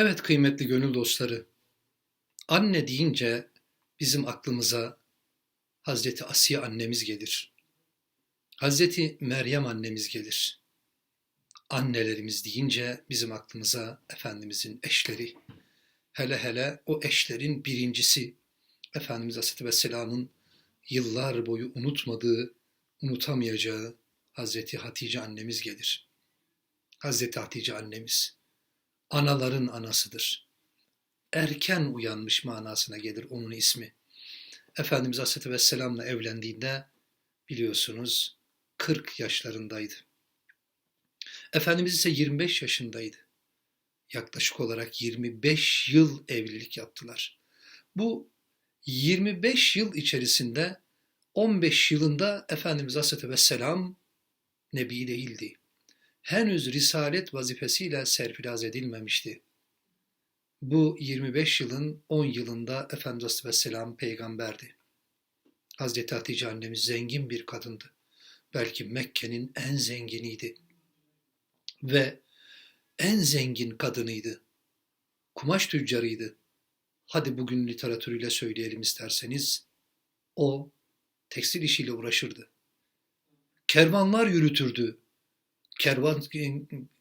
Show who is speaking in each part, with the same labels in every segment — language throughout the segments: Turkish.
Speaker 1: Evet kıymetli gönül dostları, anne deyince bizim aklımıza Hazreti Asiye annemiz gelir. Hazreti Meryem annemiz gelir. Annelerimiz deyince bizim aklımıza Efendimizin eşleri, hele hele o eşlerin birincisi Efendimiz Aleyhisselatü Vesselam'ın yıllar boyu unutmadığı, unutamayacağı Hazreti Hatice annemiz gelir. Hazreti Hatice annemiz anaların anasıdır. Erken uyanmış manasına gelir onun ismi. Efendimiz Aleyhisselatü Vesselam'la evlendiğinde biliyorsunuz 40 yaşlarındaydı. Efendimiz ise 25 yaşındaydı. Yaklaşık olarak 25 yıl evlilik yaptılar. Bu 25 yıl içerisinde 15 yılında Efendimiz Aleyhisselatü Vesselam Nebi değildi. Henüz risalet vazifesiyle serfiraz edilmemişti. Bu 25 yılın 10 yılında Efendimiz Aleyhisselatü Vesselam peygamberdi. Hazreti Hatice annemiz zengin bir kadındı. Belki Mekke'nin en zenginiydi. Ve en zengin kadınıydı. Kumaş tüccarıydı. Hadi bugün literatürüyle söyleyelim isterseniz. O tekstil işiyle uğraşırdı. Kervanlar yürütürdü. Kervan,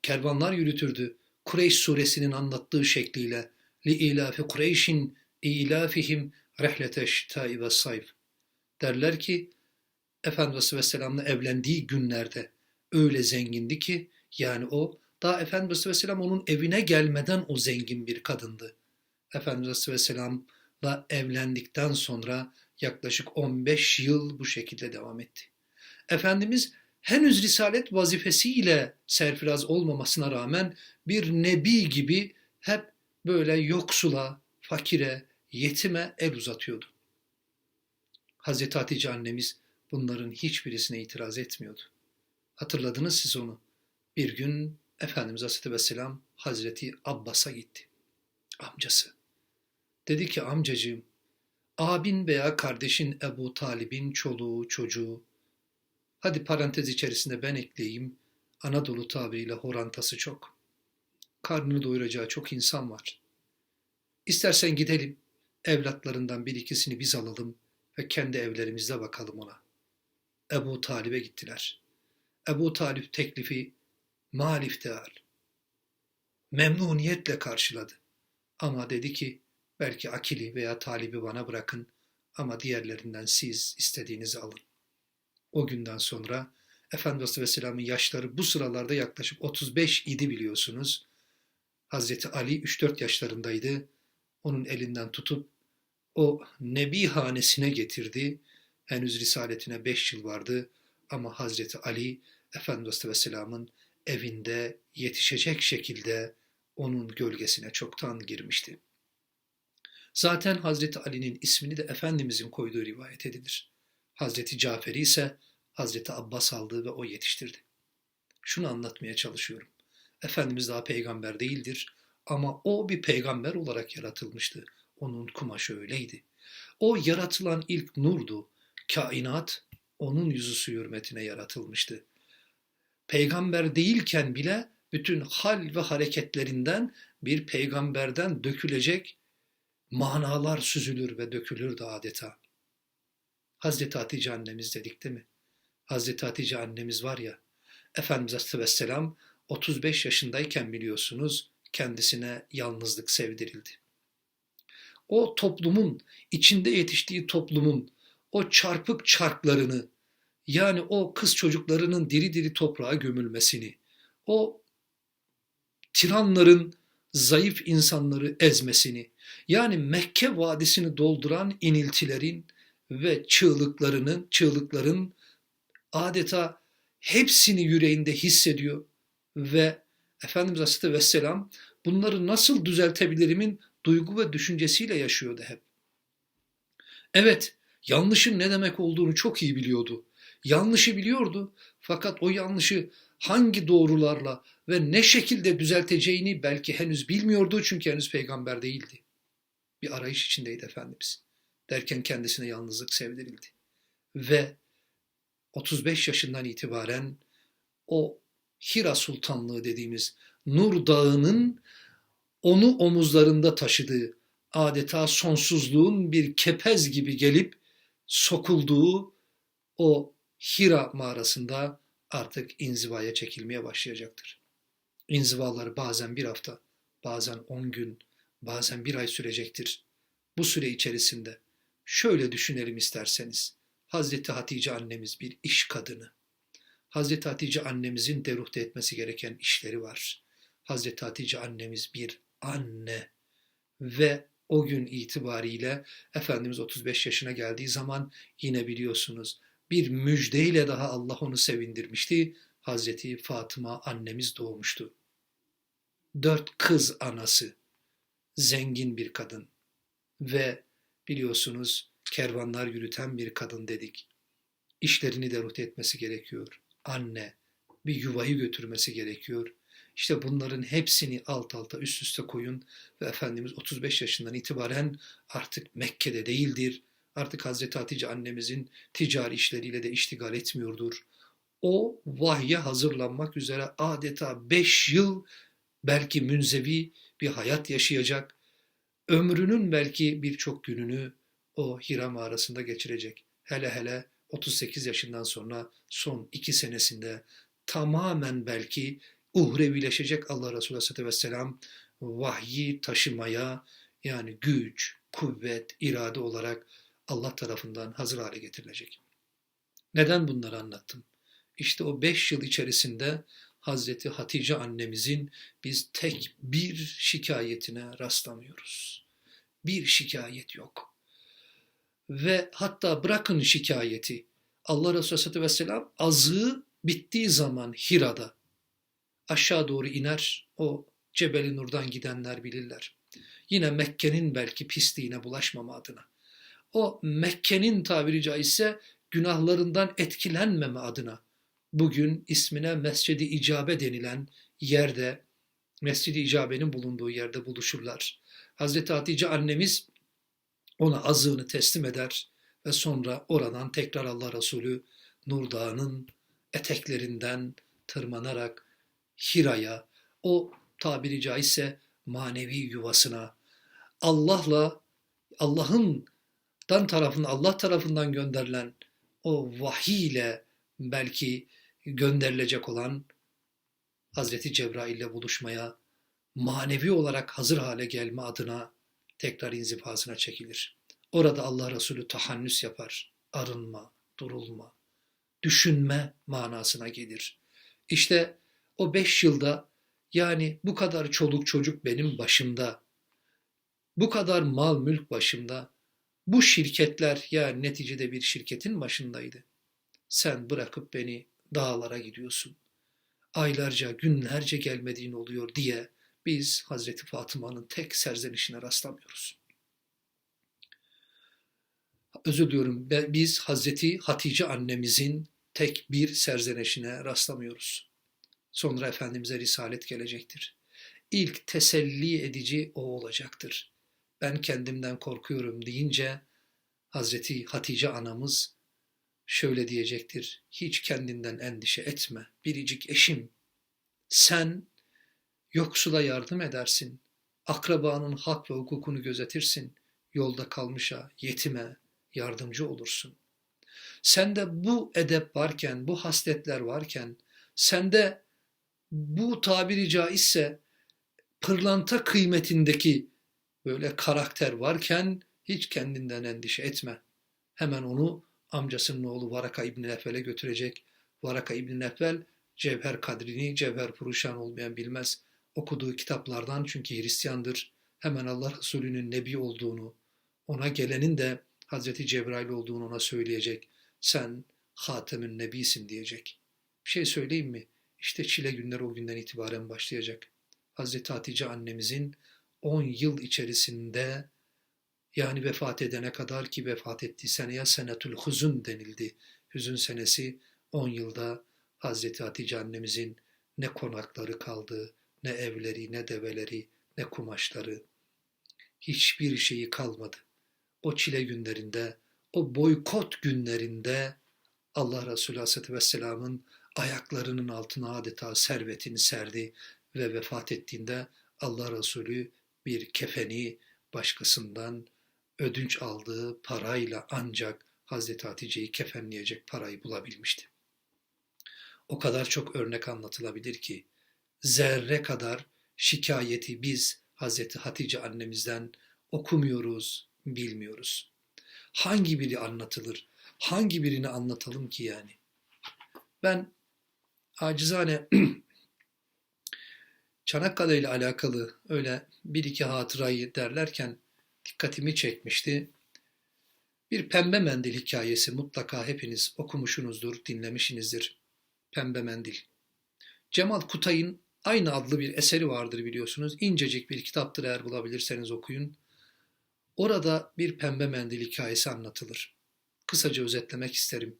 Speaker 1: kervanlar yürütürdü. Kureyş suresinin anlattığı şekliyle. Li ilafi Kureyşin ilafihim rehlete şitai ve sayf. Derler ki Efendimiz Aleyhisselam'la evlendiği günlerde öyle zengindi ki yani o daha Efendimiz Aleyhisselam onun evine gelmeden o zengin bir kadındı. Efendimiz Aleyhisselam'la evlendikten sonra yaklaşık 15 yıl bu şekilde devam etti. Efendimiz henüz risalet vazifesiyle serfiraz olmamasına rağmen bir nebi gibi hep böyle yoksula, fakire, yetime el uzatıyordu. Hazreti Hatice annemiz bunların hiçbirisine itiraz etmiyordu. Hatırladınız siz onu. Bir gün Efendimiz Aleyhisselatü Vesselam Hazreti Abbas'a gitti. Amcası. Dedi ki amcacığım, abin veya kardeşin Ebu Talib'in çoluğu, çocuğu, hadi parantez içerisinde ben ekleyeyim, Anadolu tabiriyle horantası çok. Karnını doyuracağı çok insan var. İstersen gidelim, evlatlarından bir ikisini biz alalım ve kendi evlerimizde bakalım ona. Ebu Talib'e gittiler. Ebu Talip teklifi maliftihar, memnuniyetle karşıladı. Ama dedi ki, belki Akili veya Talib'i bana bırakın ama diğerlerinden siz istediğinizi alın. O günden sonra Efendimiz Aleyhisselam'ın yaşları bu sıralarda yaklaşık 35 idi biliyorsunuz. Hazreti Ali 3-4 yaşlarındaydı. Onun elinden tutup o Nebi hanesine getirdi. Henüz risaletine 5 yıl vardı ama Hazreti Ali Efendimiz Aleyhisselam'ın evinde yetişecek şekilde onun gölgesine çoktan girmişti. Zaten Hazreti Ali'nin ismini de Efendimizin koyduğu rivayet edilir. Hazreti Cafer'i ise Hazreti Abbas aldı ve o yetiştirdi. Şunu anlatmaya çalışıyorum. Efendimiz daha peygamber değildir ama o bir peygamber olarak yaratılmıştı. Onun kumaşı öyleydi. O yaratılan ilk nurdu. Kainat onun yüzü su hürmetine yaratılmıştı. Peygamber değilken bile bütün hal ve hareketlerinden bir peygamberden dökülecek manalar süzülür ve dökülürdü adeta. Hazreti Hatice annemiz dedik değil mi? Hazreti Hatice annemiz var ya, Efendimiz Aleyhisselam 35 yaşındayken biliyorsunuz kendisine yalnızlık sevdirildi. O toplumun, içinde yetiştiği toplumun o çarpık çarklarını, yani o kız çocuklarının diri diri toprağa gömülmesini, o tiranların zayıf insanları ezmesini, yani Mekke vadisini dolduran iniltilerin ve çığlıklarının, çığlıkların adeta hepsini yüreğinde hissediyor ve Efendimiz Aleyhisselatü Vesselam bunları nasıl düzeltebilirimin duygu ve düşüncesiyle yaşıyordu hep. Evet, yanlışın ne demek olduğunu çok iyi biliyordu. Yanlışı biliyordu fakat o yanlışı hangi doğrularla ve ne şekilde düzelteceğini belki henüz bilmiyordu çünkü henüz peygamber değildi. Bir arayış içindeydi Efendimiz. Derken kendisine yalnızlık sevdirildi. Ve 35 yaşından itibaren o Hira Sultanlığı dediğimiz Nur Dağı'nın onu omuzlarında taşıdığı, adeta sonsuzluğun bir kepez gibi gelip sokulduğu o Hira mağarasında artık inzivaya çekilmeye başlayacaktır. İnzivalar bazen bir hafta, bazen on gün, bazen bir ay sürecektir. Bu süre içerisinde şöyle düşünelim isterseniz. Hazreti Hatice annemiz bir iş kadını. Hazreti Hatice annemizin deruhte etmesi gereken işleri var. Hazreti Hatice annemiz bir anne ve o gün itibariyle Efendimiz 35 yaşına geldiği zaman yine biliyorsunuz bir müjdeyle daha Allah onu sevindirmişti. Hazreti Fatıma annemiz doğmuştu. Dört kız anası, zengin bir kadın ve biliyorsunuz kervanlar yürüten bir kadın dedik. İşlerini derut etmesi gerekiyor. Anne, bir yuvayı götürmesi gerekiyor. İşte bunların hepsini alt alta üst üste koyun ve Efendimiz 35 yaşından itibaren artık Mekke'de değildir. Artık Hazreti Hatice annemizin ticari işleriyle de iştigal etmiyordur. O vahye hazırlanmak üzere adeta 5 yıl belki münzevi bir hayat yaşayacak. Ömrünün belki birçok gününü o Hira mağarasında geçirecek. Hele hele 38 yaşından sonra son iki senesinde tamamen belki uhrevileşecek Allah Resulü Aleyhisselatü Vesselam vahyi taşımaya yani güç, kuvvet, irade olarak Allah tarafından hazır hale getirilecek. Neden bunları anlattım? İşte o beş yıl içerisinde Hazreti Hatice annemizin biz tek bir şikayetine rastlamıyoruz. Bir şikayet yok. Ve hatta bırakın şikayeti. Allah Resulü Aleyhisselatü Vesselam azığı bittiği zaman Hira'da aşağı doğru iner. O Cebeli Nur'dan gidenler bilirler. Yine Mekke'nin belki pisliğine bulaşmama adına. O Mekke'nin tabiri caizse günahlarından etkilenmeme adına bugün ismine Mescidi İcabe denilen yerde, Mescidi İcabe'nin bulunduğu yerde buluşurlar. Hazreti Hatice annemiz ona azığını teslim eder ve sonra oradan tekrar Allah Resulü Nur Dağı'nın eteklerinden tırmanarak Hira'ya, o tabiri caizse manevi yuvasına, Allah'la, Allah'ın dan tarafından, Allah tarafından gönderilen o vahiy ile belki gönderilecek olan Hazreti Cebrail ile buluşmaya, manevi olarak hazır hale gelme adına tekrar inzifasına çekilir. Orada Allah Resulü tahannüs yapar. Arınma, durulma, düşünme manasına gelir. İşte o beş yılda yani bu kadar çoluk çocuk benim başımda, bu kadar mal mülk başımda, bu şirketler yani neticede bir şirketin başındaydı. Sen bırakıp beni dağlara gidiyorsun. Aylarca, günlerce gelmediğin oluyor diye biz Hazreti Fatıma'nın tek serzenişine rastlamıyoruz. Özür diliyorum. Biz Hazreti Hatice annemizin tek bir serzenişine rastlamıyoruz. Sonra Efendimiz'e risalet gelecektir. İlk teselli edici o olacaktır. Ben kendimden korkuyorum deyince Hazreti Hatice anamız şöyle diyecektir. Hiç kendinden endişe etme biricik eşim. Sen yoksula yardım edersin. Akrabanın hak ve hukukunu gözetirsin. Yolda kalmışa, yetime yardımcı olursun. Sende bu edep varken, bu hasletler varken, sende bu tabiri caizse pırlanta kıymetindeki böyle karakter varken hiç kendinden endişe etme. Hemen onu amcasının oğlu Varaka İbni Nefvel'e götürecek. Varaka İbni Nefvel cevher kadrini, cevher puruşan olmayan bilmez. Okuduğu kitaplardan çünkü Hristiyandır. Hemen Allah Resulü'nün nebi olduğunu, ona gelenin de Hazreti Cebrail olduğunu ona söyleyecek. Sen Hatem'in Nebisin diyecek. Bir şey söyleyeyim mi? İşte çile günleri o günden itibaren başlayacak. Hazreti Hatice annemizin 10 yıl içerisinde yani vefat edene kadar ki vefat ettiği seneye senetül huzun denildi. Hüzün senesi 10 yılda Hazreti Hatice annemizin ne konakları kaldı, ne evleri, ne develeri, ne kumaşları. Hiçbir şeyi kalmadı. O çile günlerinde, o boykot günlerinde Allah Resulü Aleyhisselatü Vesselam'ın ayaklarının altına adeta servetini serdi ve vefat ettiğinde Allah Resulü bir kefeni başkasından ödünç aldığı parayla ancak Hazreti Hatice'yi kefenleyecek parayı bulabilmişti. O kadar çok örnek anlatılabilir ki zerre kadar şikayeti biz Hazreti Hatice annemizden okumuyoruz, bilmiyoruz. Hangi biri anlatılır? Hangi birini anlatalım ki yani? Ben acizane Çanakkale ile alakalı öyle bir iki hatırayı derlerken dikkatimi çekmişti. Bir pembe mendil hikayesi mutlaka hepiniz okumuşsunuzdur, dinlemişsinizdir. Pembe mendil. Cemal Kutay'ın aynı adlı bir eseri vardır biliyorsunuz. İncecik bir kitaptır eğer bulabilirseniz okuyun. Orada bir pembe mendil hikayesi anlatılır. Kısaca özetlemek isterim.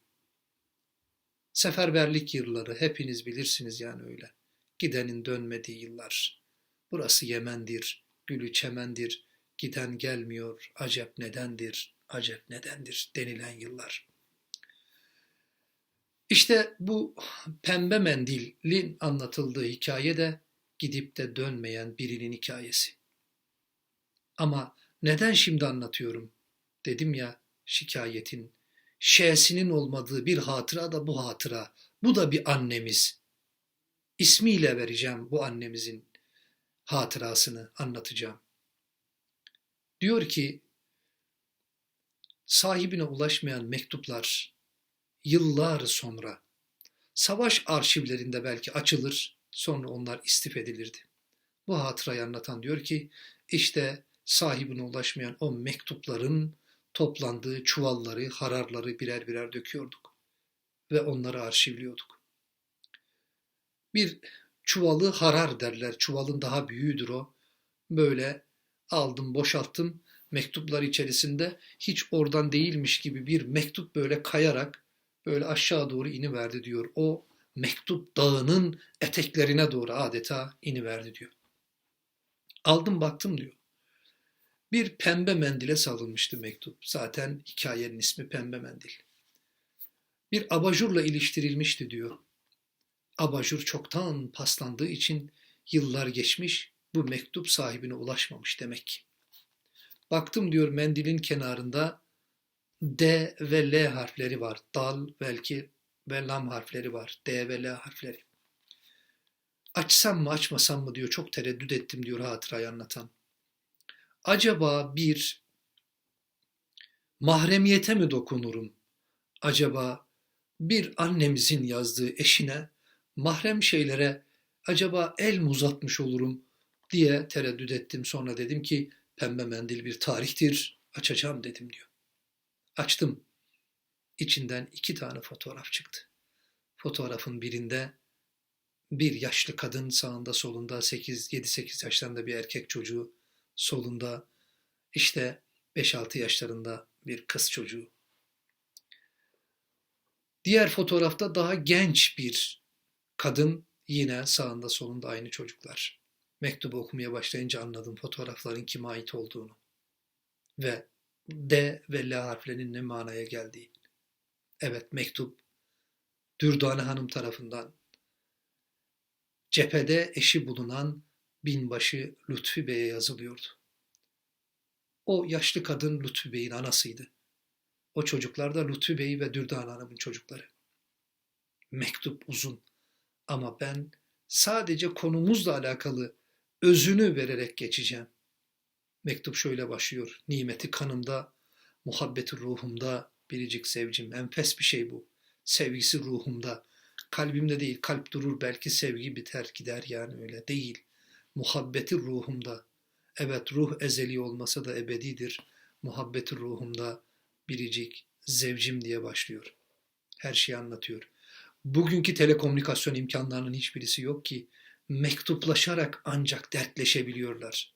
Speaker 1: Seferberlik yılları hepiniz bilirsiniz yani öyle. Gidenin dönmediği yıllar. Burası Yemen'dir, gülü çemendir, giden gelmiyor, acep nedendir, acep nedendir denilen yıllar. İşte bu pembe mendilin anlatıldığı hikaye de gidip de dönmeyen birinin hikayesi. Ama neden şimdi anlatıyorum? Dedim ya şikayetin, şe'sinin olmadığı bir hatıra da bu hatıra. Bu da bir annemiz. İsmiyle vereceğim bu annemizin hatırasını anlatacağım. Diyor ki sahibine ulaşmayan mektuplar yıllar sonra savaş arşivlerinde belki açılır sonra onlar istif edilirdi. Bu hatırayı anlatan diyor ki işte sahibine ulaşmayan o mektupların toplandığı çuvalları, hararları birer birer döküyorduk ve onları arşivliyorduk. Bir çuvalı harar derler. Çuvalın daha büyüğüdür o. Böyle aldım, boşalttım. Mektuplar içerisinde hiç oradan değilmiş gibi bir mektup böyle kayarak böyle aşağı doğru iniverdi diyor. O mektup dağının eteklerine doğru adeta iniverdi diyor. Aldım baktım diyor. Bir pembe mendile sarılmıştı mektup. Zaten hikayenin ismi pembe mendil. Bir abajurla iliştirilmişti diyor. Abajur çoktan paslandığı için yıllar geçmiş, bu mektup sahibine ulaşmamış demek ki. Baktım diyor mendilin kenarında D ve L harfleri var. Dal belki ve lam harfleri var. D ve L harfleri. Açsam mı açmasam mı diyor. Çok tereddüt ettim diyor hatırayı anlatan. Acaba bir mahremiyete mi dokunurum? Acaba bir annemizin yazdığı eşine mahrem şeylere acaba el mi uzatmış olurum diye tereddüt ettim. Sonra dedim ki pembe mendil bir tarihtir açacağım dedim diyor. Açtım. İçinden iki tane fotoğraf çıktı. Fotoğrafın birinde bir yaşlı kadın sağında solunda 8 7-8 yaşlarında bir erkek çocuğu solunda işte 5-6 yaşlarında bir kız çocuğu. Diğer fotoğrafta daha genç bir kadın yine sağında solunda aynı çocuklar. Mektubu okumaya başlayınca anladım fotoğrafların kime ait olduğunu. Ve D ve L harflerinin ne manaya geldiği. Evet mektup Dürdane Hanım tarafından cephede eşi bulunan binbaşı Lütfi Bey'e yazılıyordu. O yaşlı kadın Lütfi Bey'in anasıydı. O çocuklar da Lütfi Bey ve Dürdane Hanım'ın çocukları. Mektup uzun ama ben sadece konumuzla alakalı özünü vererek geçeceğim. Mektup şöyle başlıyor. Nimeti kanımda, muhabbeti ruhumda, biricik sevcim. Enfes bir şey bu. Sevgisi ruhumda. Kalbimde değil, kalp durur belki sevgi biter gider yani öyle değil. Muhabbeti ruhumda. Evet ruh ezeli olmasa da ebedidir. Muhabbeti ruhumda biricik zevcim diye başlıyor. Her şeyi anlatıyor. Bugünkü telekomünikasyon imkanlarının hiçbirisi yok ki mektuplaşarak ancak dertleşebiliyorlar.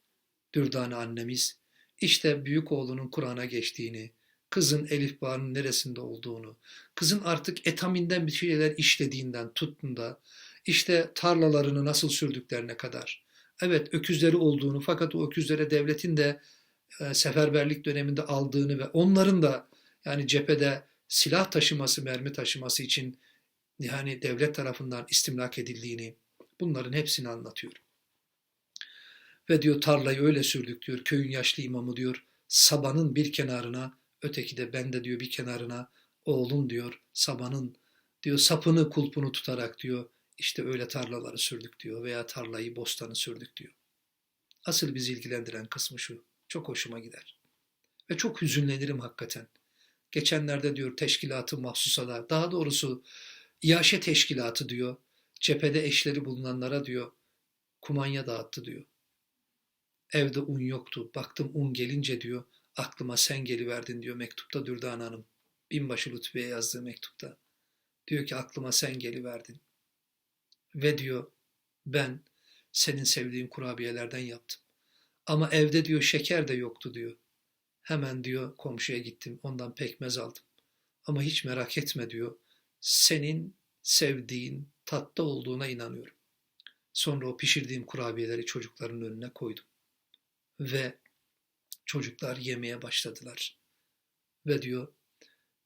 Speaker 1: Dürdane annemiz işte büyük oğlunun Kur'an'a geçtiğini, kızın Elif Bağ'ın neresinde olduğunu, kızın artık etaminden bir şeyler işlediğinden tutun işte tarlalarını nasıl sürdüklerine kadar. Evet öküzleri olduğunu fakat o öküzlere devletin de e, seferberlik döneminde aldığını ve onların da yani cephede silah taşıması, mermi taşıması için yani devlet tarafından istimlak edildiğini bunların hepsini anlatıyor. Ve diyor tarlayı öyle sürdük diyor köyün yaşlı imamı diyor sabanın bir kenarına öteki de ben de diyor bir kenarına oğlum diyor sabanın diyor sapını kulpunu tutarak diyor işte öyle tarlaları sürdük diyor veya tarlayı bostanı sürdük diyor. Asıl bizi ilgilendiren kısmı şu. Çok hoşuma gider. Ve çok hüzünlenirim hakikaten. Geçenlerde diyor teşkilatı mahsusada, daha doğrusu İyaşe teşkilatı diyor, cephede eşleri bulunanlara diyor, kumanya dağıttı diyor. Evde un yoktu. Baktım un gelince diyor, aklıma sen geliverdin diyor mektupta Dürdane Hanım. Binbaşı Lütfiye yazdığı mektupta. Diyor ki aklıma sen geliverdin. Ve diyor ben senin sevdiğin kurabiyelerden yaptım. Ama evde diyor şeker de yoktu diyor. Hemen diyor komşuya gittim ondan pekmez aldım. Ama hiç merak etme diyor. Senin sevdiğin tatta olduğuna inanıyorum. Sonra o pişirdiğim kurabiyeleri çocukların önüne koydum. Ve çocuklar yemeye başladılar. Ve diyor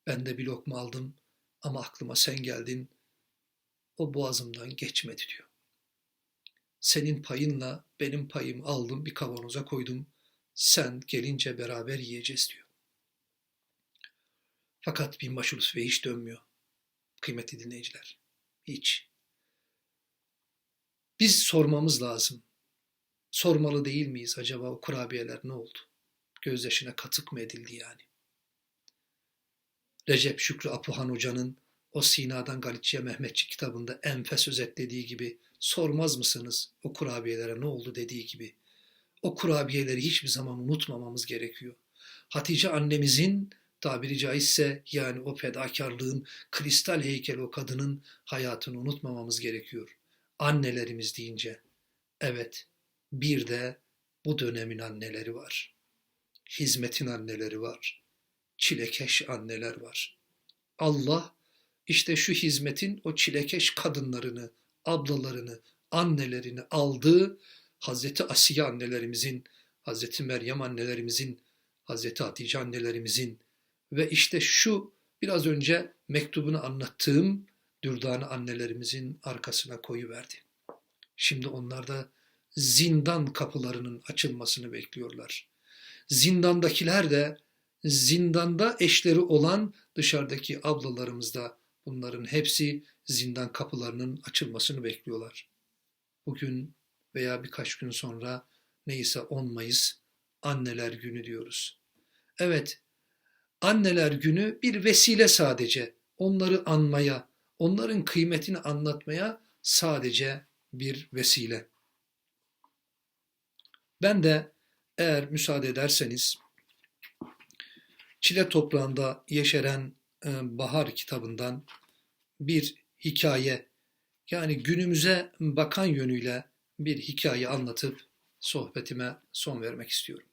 Speaker 1: ben de bir lokma aldım ama aklıma sen geldin. O boğazımdan geçmedi diyor. Senin payınla benim payımı aldım bir kavanoza koydum. Sen gelince beraber yiyeceğiz diyor. Fakat binbaşı Lütfü hiç dönmüyor. Kıymetli dinleyiciler. Hiç. Biz sormamız lazım. Sormalı değil miyiz acaba o kurabiyeler ne oldu? Gözyaşına katık mı edildi yani? Recep Şükrü Apuhan Hoca'nın o Sina'dan Galiciye Mehmetçik kitabında enfes özetlediği gibi sormaz mısınız o kurabiyelere ne oldu dediği gibi. O kurabiyeleri hiçbir zaman unutmamamız gerekiyor. Hatice annemizin tabiri caizse yani o fedakarlığın kristal heykeli o kadının hayatını unutmamamız gerekiyor. Annelerimiz deyince evet bir de bu dönemin anneleri var. Hizmetin anneleri var. Çilekeş anneler var. Allah işte şu hizmetin o çilekeş kadınlarını, ablalarını, annelerini aldığı Hazreti Asiye annelerimizin, Hazreti Meryem annelerimizin, Hazreti Hatice annelerimizin ve işte şu biraz önce mektubunu anlattığım Dürdane annelerimizin arkasına koyuverdi. Şimdi onlar da zindan kapılarının açılmasını bekliyorlar. Zindandakiler de zindanda eşleri olan dışarıdaki ablalarımız da bunların hepsi zindan kapılarının açılmasını bekliyorlar. Bugün veya birkaç gün sonra neyse 10 Mayıs Anneler Günü diyoruz. Evet, Anneler Günü bir vesile sadece. Onları anmaya, onların kıymetini anlatmaya sadece bir vesile. Ben de eğer müsaade ederseniz Çile Toprağında Yeşeren e, Bahar kitabından bir hikaye yani günümüze bakan yönüyle bir hikaye anlatıp sohbetime son vermek istiyorum.